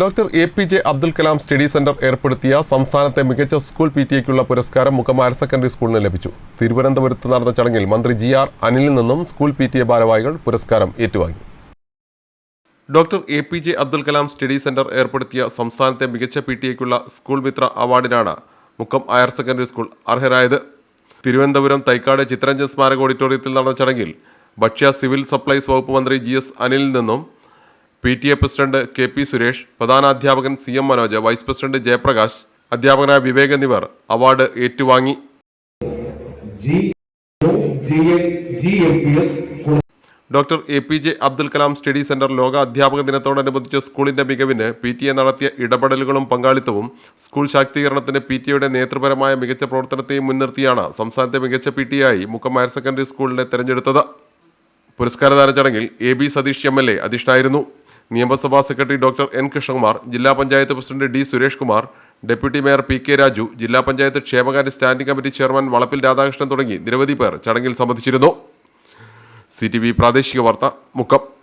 Doctor A P J Abdul Kalam study centre ഏർപ്പെടുത്തിയ സംസ്ഥാനത്തെ മികച്ച സ്കൂൾ പി ടി എക്കുള്ള പുരസ്കാരം മുഖം ഹയർ സെക്കൻഡറി സ്കൂളിന് ലഭിച്ചു. തിരുവനന്തപുരത്ത് നടന്ന ചടങ്ങിൽ മന്ത്രി ജി ആർ അനിലിൽ നിന്നും സ്കൂൾ പി ടി എ ഭാരവാഹികൾ പുരസ്കാരം ഏറ്റുവാങ്ങി. Doctor A P J Abdul Kalam study centre ഏർപ്പെടുത്തിയ സംസ്ഥാനത്തെ മികച്ച പി ടി എക്കുള്ള സ്കൂൾ മിത്ര അവാർഡിനാണ് മുക്കം ഹയർ സെക്കൻഡറി സ്കൂൾ അർഹരായത്. തിരുവനന്തപുരം തൈക്കാട് ചിത്രരഞ്ജൻ സ്മാരക ഓഡിറ്റോറിയത്തിൽ നടന്ന ചടങ്ങിൽ ഭക്ഷ്യ സിവിൽ സപ്ലൈസ് വകുപ്പ് മന്ത്രി ജി എസ് അനിലിൽ നിന്നും P T A president K P Suresh പ്രധാനാധ്യാപകൻ C M Manoj vice president Jayaprakash അധ്യാപകനായ വിവേക് എന്നിവർ അവാർഡ് ഏറ്റുവാങ്ങി. Doctor A P J Abdul Kalam study centre ലോക അധ്യാപക ദിനത്തോടനുബന്ധിച്ച് സ്കൂളിന്റെ മികവിന് പി ടി എ നടത്തിയ ഇടപെടലുകളും പങ്കാളിത്തവും സ്കൂൾ ശാക്തീകരണത്തിന് പി ടി എയുടെ നേതൃപരമായ മികച്ച പ്രവർത്തനത്തെയും മുൻനിർത്തിയാണ് സംസ്ഥാനത്തെ മികച്ച പി ടി ആയി മുക്കം ഹയർ സെക്കൻഡറി സ്കൂളിനെ തെരഞ്ഞെടുത്തത്. പുരസ്കാരദാന ചടങ്ങിൽ A B Satheesh M L A അധിഷ്ഠായിരുന്നു നിയമസഭാ സെക്രട്ടറി ഡോക്ടർ എൻ കൃഷ്ണകുമാർ ജില്ലാ panchayat president D Suresh Kumar deputy mayor P K Raju ജില്ലാ പഞ്ചായത്ത് ക്ഷേമകാര്യ സ്റ്റാൻഡിംഗ് കമ്മിറ്റി ചെയർമാൻ വളപ്പിൽ രാധാകൃഷ്ണൻ തുടങ്ങി നിരവധി പേർ ചടങ്ങിൽ സംബന്ധിച്ചിരുന്നു. സി പ്രാദേശിക വാർത്ത മുക്കം.